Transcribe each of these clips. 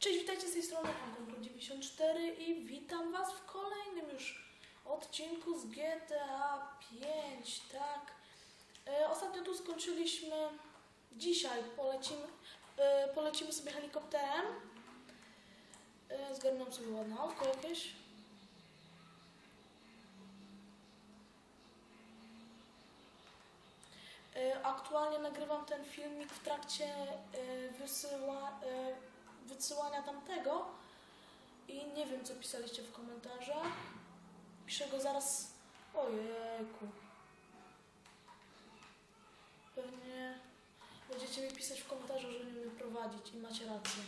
Cześć, witajcie z tej strony Angon94 i witam Was w kolejnym już odcinku z GTA 5, tak. E, ostatnio tu skończyliśmy, dzisiaj polecimy, e, polecimy sobie helikopterem. E, zgarnąłem sobie ładne autko jakieś. E, Aktualnie nagrywam ten filmik w trakcie e, wysyła, e, wysyłania tamtego i nie wiem, co pisaliście w komentarzach. Piszę go zaraz. Ojejku. Pewnie będziecie mi pisać w komentarzu, że nie umiem prowadzić i macie rację.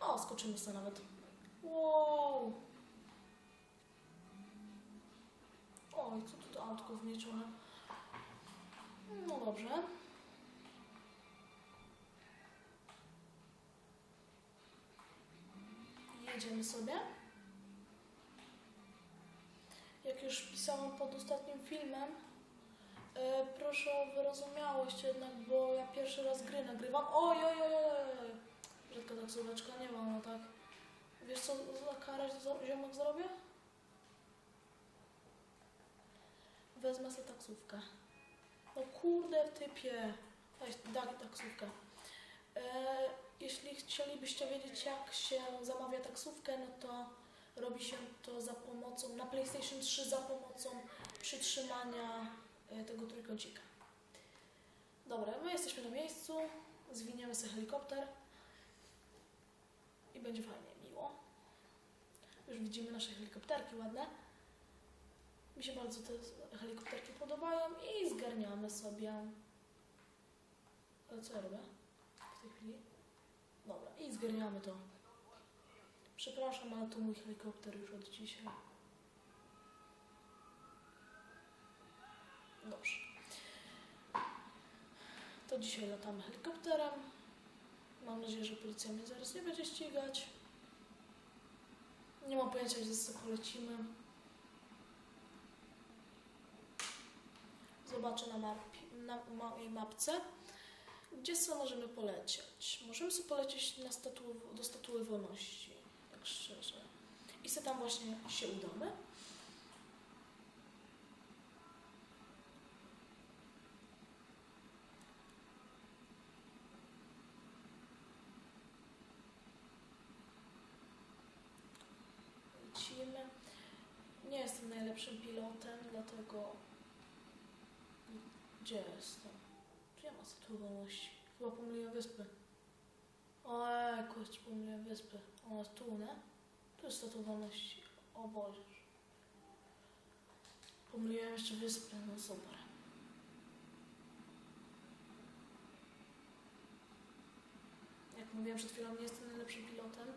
O, skoczymy sobie nawet. Wow. Oj, co tu autko wmieczone? No dobrze. Jedziemy sobie. Jak już pisałam pod ostatnim filmem, e, proszę o wyrozumiałość jednak, bo ja pierwszy raz gry nagrywam. Oj, oj, oj, oj. Rzadka taksóweczka, nie mam, no tak. Wiesz co za karę ziomek zrobię? Wezmę sobie taksówkę. No kurde, typie. Weź, daj taksówkę. E, jeśli chcielibyście wiedzieć, jak się zamawia taksówkę, no to robi się to za pomocą, na PlayStation 3 za pomocą przytrzymania e, tego trójkącika. Dobra, my jesteśmy na miejscu, zwiniemy sobie helikopter i będzie fajnie, miło. Już widzimy nasze helikopterki ładne. Mi się bardzo te helikopterki podobają i zgarniamy sobie. Ale co ja robię w tej chwili? Zgarniamy to. Przepraszam, ale to mój helikopter już od dzisiaj. Dobrze. To dzisiaj latamy helikopterem. Mam nadzieję, że policja mnie zaraz nie będzie ścigać. Nie mam pojęcia, gdzie sobie polecimy. Zobaczę na, mapie, na mapce, gdzie sobie możemy polecieć. Możemy sobie polecieć na do Statuły Wolności, tak szczerze. I sobie tam właśnie się udamy. Lecimy. Nie jestem najlepszym pilotem, dlatego gdzie jestem? Czy ja mam statuę wolności? Chyba pomyliłem wyspy. Oj, kurczę, pomyliłem wyspy. Ona jest tu, nie? Tu jest statua wolności. O Boże. Pomyliłem jeszcze wyspy, no super. Jak mówiłem przed chwilą, nie jestem najlepszym pilotem,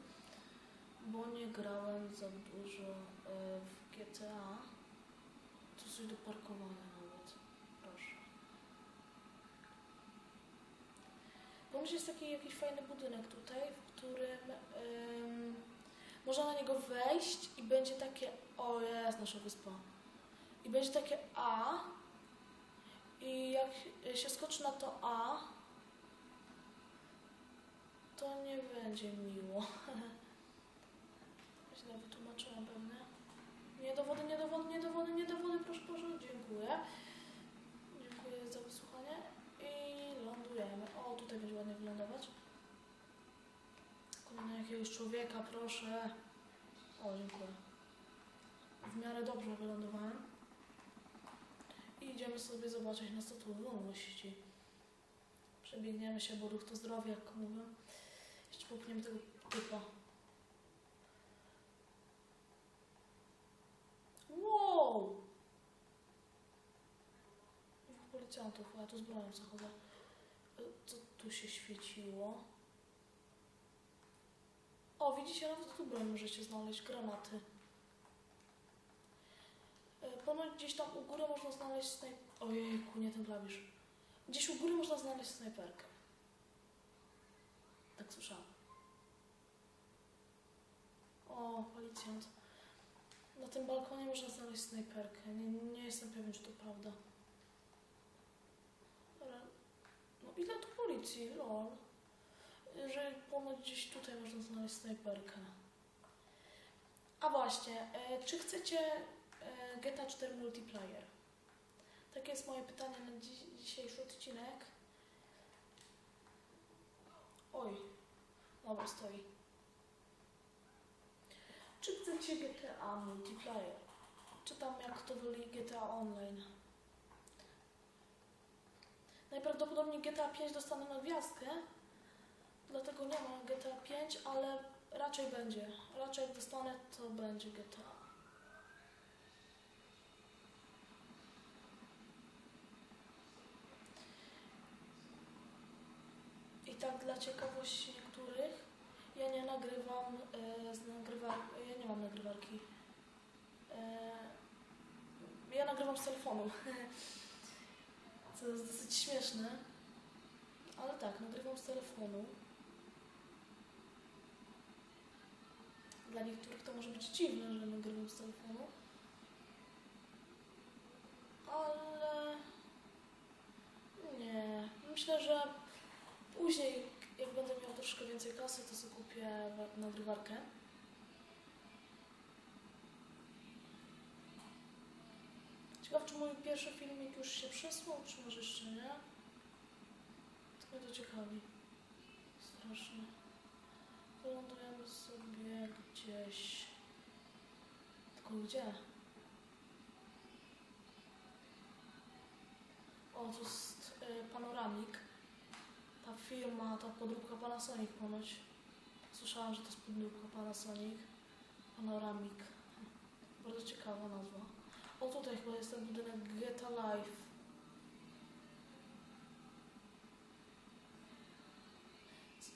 bo nie grałem za dużo e, w GTA. To coś do parkowania nawet. Proszę. Pomyśl, jest taki jakiś fajny budynek tutaj, w którym ym, można na niego wejść i będzie takie. O, jest nasza wyspa. I będzie takie A. I jak się skoczy na to A, to nie będzie miło. Źle wytłumaczyłam pewnie. Nie do wody, nie do wody, nie do wody, nie do wody, proszę, proszę. Dziękuję za wysłuchanie. Lądujemy. O, tutaj będzie ładnie wylądować. Kolejny jakiegoś człowieka, proszę. O, dziękuję. W miarę dobrze wylądowałem. I idziemy sobie zobaczyć na statuę wolności. Przebiegniemy się, bo ruch to zdrowie, jak mówią. Jeszcze popchniemy tego typa. Wow! Policjantów, a ja tu z bronią zachodzę. Co tu się świeciło? O, widzicie, nawet tu broń możecie znaleźć, granaty. E, Ponoć gdzieś tam u góry można znaleźć snajp... Ojejku, nie ten klawisz. Gdzieś u góry można znaleźć snajperkę. Tak słyszałam. O, policjant. Na tym balkonie można znaleźć snajperkę. Nie, nie jestem pewien, czy to prawda. Tu policji? Lol. że ponoć gdzieś tutaj można znaleźć snajperkę. A właśnie, e, czy chcecie e, GTA 4 multiplayer? Takie jest moje pytanie na dzi- dzisiejszy odcinek. Oj, dobra, stoi. Czy chcecie GTA multiplayer? Czy tam jak to woli GTA Online? Najprawdopodobniej GTA 5 dostanę na gwiazdkę, dlatego nie ma GTA 5, ale raczej będzie. Raczej jak dostanę, to będzie GTA. I tak dla ciekawości niektórych, ja nie nagrywam e, z nagrywar... ja nie mam nagrywarki. E, ja nagrywam z telefonu. Co jest dosyć śmieszne. Ale tak, nagrywam z telefonu. Dla niektórych to może być dziwne, że nagrywam z telefonu. Ale nie. Myślę, że później, jak będę miał troszkę więcej kasy, to sobie kupię wa- nagrywarkę. Ciekaw, czy mój pierwszy filmik już się przesłał, czy może jeszcze nie? To mnie to ciekawi. Strasznie. Wylądujemy sobie gdzieś. Tylko gdzie? O, to jest y, panoramik. Ta firma, ta podróbka Panasonic ponoć. Słyszałam, że to jest podróbka Panasonic. Panoramik. Bardzo ciekawa nazwa. O, tutaj chyba jest ten budynek Geta Life.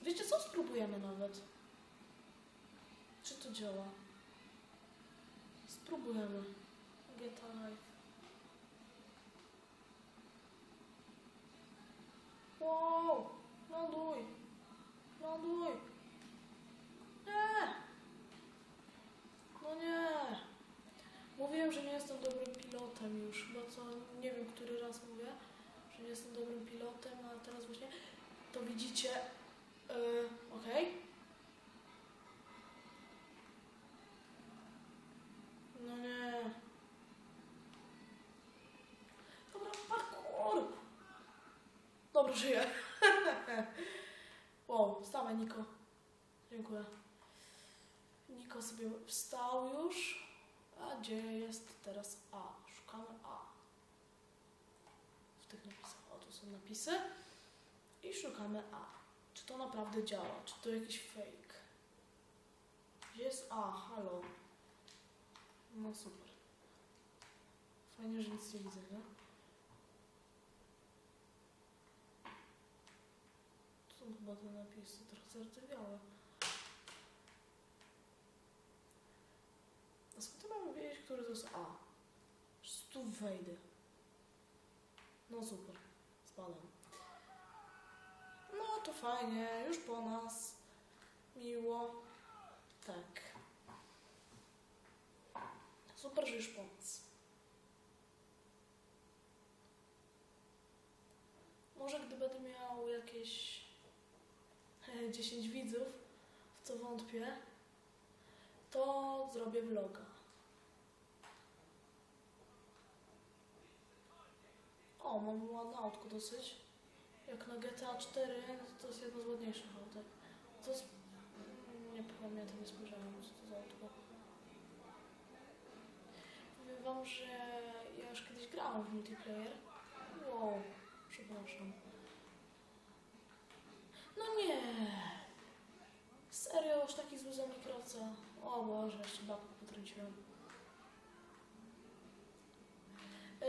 Wiecie co? Spróbujemy nawet. Czy to działa? Spróbujemy. Geta Life. Wow! Ląduj! Ląduj! Nie! No nie! Mówiłem, że nie jestem dobrym pilotem już. Chyba co, nie wiem, który raz mówię, że nie jestem dobrym pilotem, a teraz właśnie to widzicie. Yy, Okej. No nie. Dobra, parkour! Żyję. wow, wstawaj, Niko. Dziękuję. Niko sobie wstał już. A gdzie jest teraz A? Szukamy A. W tych napisach. O, tu są napisy. I szukamy A. Czy to naprawdę działa? Czy to jakiś fake? Gdzie jest A? Halo. No super. Fajnie, że nic nie widzę, nie? Tu są chyba te napisy, trochę zardzewiałe. A skąd mam wiedzieć, który to jest A? Że tu wejdę. No super, spadam. No to fajnie, już po nas. Miło. Tak. Super, że już po nas. Może gdy będę miał jakieś 10 widzów, w co wątpię, to zrobię vloga. O, mam ładne autko dosyć. Jak na GTA 4, to jest jedno z ładniejszych autek. To jest... Nie pamiętam, nie spojrzałem, co to za autko. Powiem wam, że ja już kiedyś grałam w multiplayer. Wow, przepraszam. No nie! Serio, już taki zły za mikroca. O Boże, jeszcze babkę potrąciłem. Yy,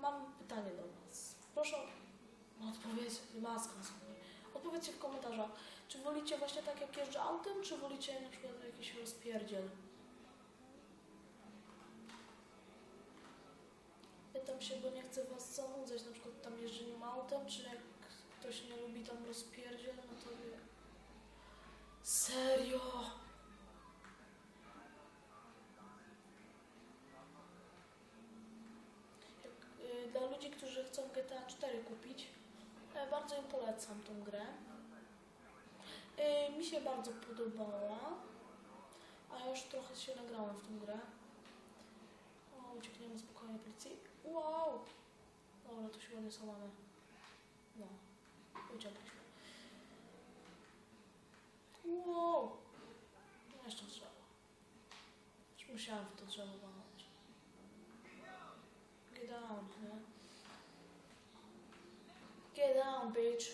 mam pytanie do Was. Proszę o odpowiedź, maska na sobie. Odpowiedzcie w komentarzach, czy wolicie właśnie tak jak jeżdżę autem, czy wolicie na przykład jakiś rozpierdziel? Pytam się, bo nie chcę Was zanudzać na przykład tam jeżdżeniem autem, czy jak ktoś nie lubi tam rozpierdziel, no to wie. Serio? Y, dla ludzi, którzy chcą GTA 4 kupić, bardzo im polecam tą grę. mi się bardzo podobała, a już trochę się nagrałam w tą grę. O, uciekniemy spokojnie policji. Wow! Dobra, to się ładnie samamy. No, uciekliśmy. Wow! No, jeszcze drzewo. Już musiałam w to walnąć. Get down, nie? Get down, bitch.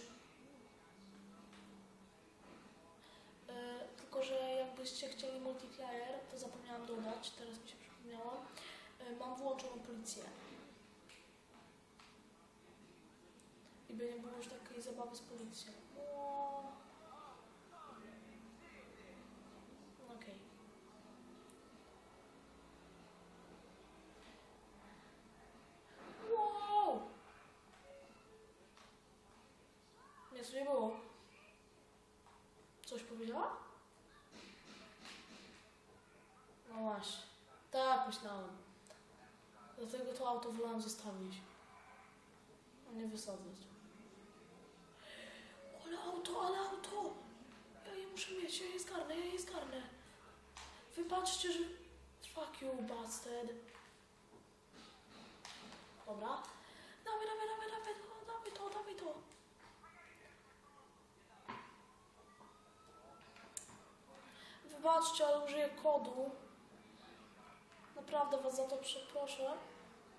Tylko, że jakbyście chcieli multiplayer, to zapomniałam dodać, teraz mi się przypomniało. E, mam włączoną policję. I by nie było już takiej zabawy z policją. O. Okej. Wow! Nie, co nie było? Coś powiedziała? No właśnie. Tak, myślałem. Dlatego to auto wolałam zostawić. A nie wysadzać. Ale auto, ale auto! Ja je muszę mieć, ja je zgarnę, ja je zgarnę. Wybaczcie, że... Fuck you, bastard. Dobra. Dawaj, dawaj, dawaj, dawaj, dawaj to, dawaj to. Wybaczcie, ale użyję kodu. Naprawdę was za to przeproszę.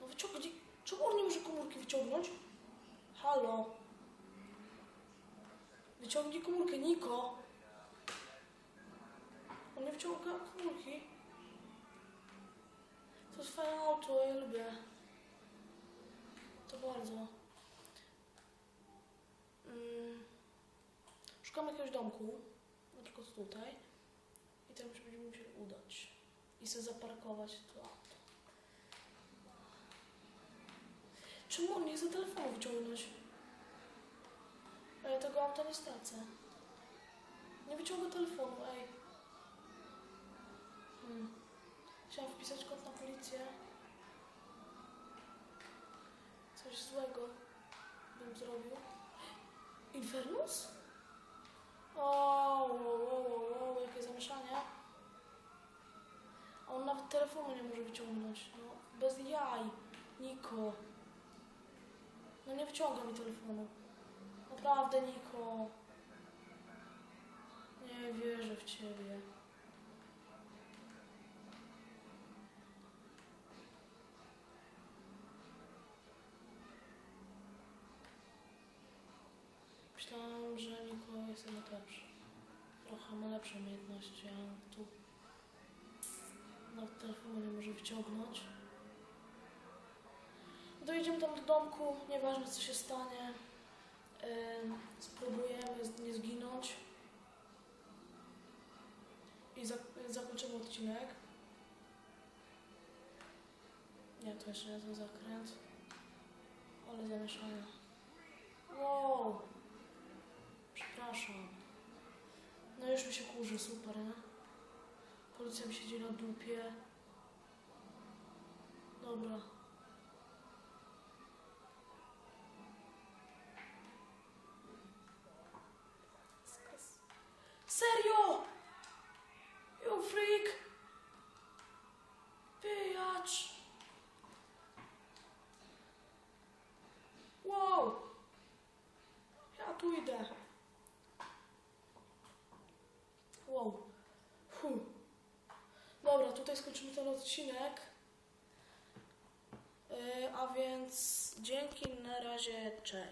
No wyciągnij... Czemu on nie może komórki wyciągnąć? Halo? Wyciągnij komórkę, Niko. On nie wyciąga komórki. To jest fajne auto, ja lubię. To bardzo. Mm. Szukam jakiegoś domku. Na przykład tutaj. I tam się będziemy musieli udać. I sobie zaparkować to auto. Czemu on nie chce telefonu wyciągnąć? Ja tego auta nie stracę. Nie wyciąga telefonu, ej. Hmm. Chciałam wpisać kod na policję. Coś złego bym zrobił. Infernus? O, wow, wow, wow, wow, jakie zamieszanie. A on nawet telefonu nie może wyciągnąć. No, bez jaj. Niko. No nie wyciąga mi telefonu. Naprawdę, Niko. Nie wierzę w ciebie. Myślałam, że Niko jest lepszy. Trochę ma lepsze umiejętności, a tu nawet telefonu nie może wyciągnąć. Dojedziemy tam do domku, nieważne co się stanie. Spróbujemy nie zginąć. I zak- zakończymy odcinek. Nie, to jeszcze nie zakręt. Ale zamieszanie. Wow! Przepraszam. No już mi się kurzy, super, nie? Policja mi siedzi na dupie. Dobra. Skres- Serio! You freak! Pijacz! Wow! Ja tu idę. Wow. Fu. Dobra, tutaj skończymy ten odcinek. Yy, a więc dzięki, na razie, cześć.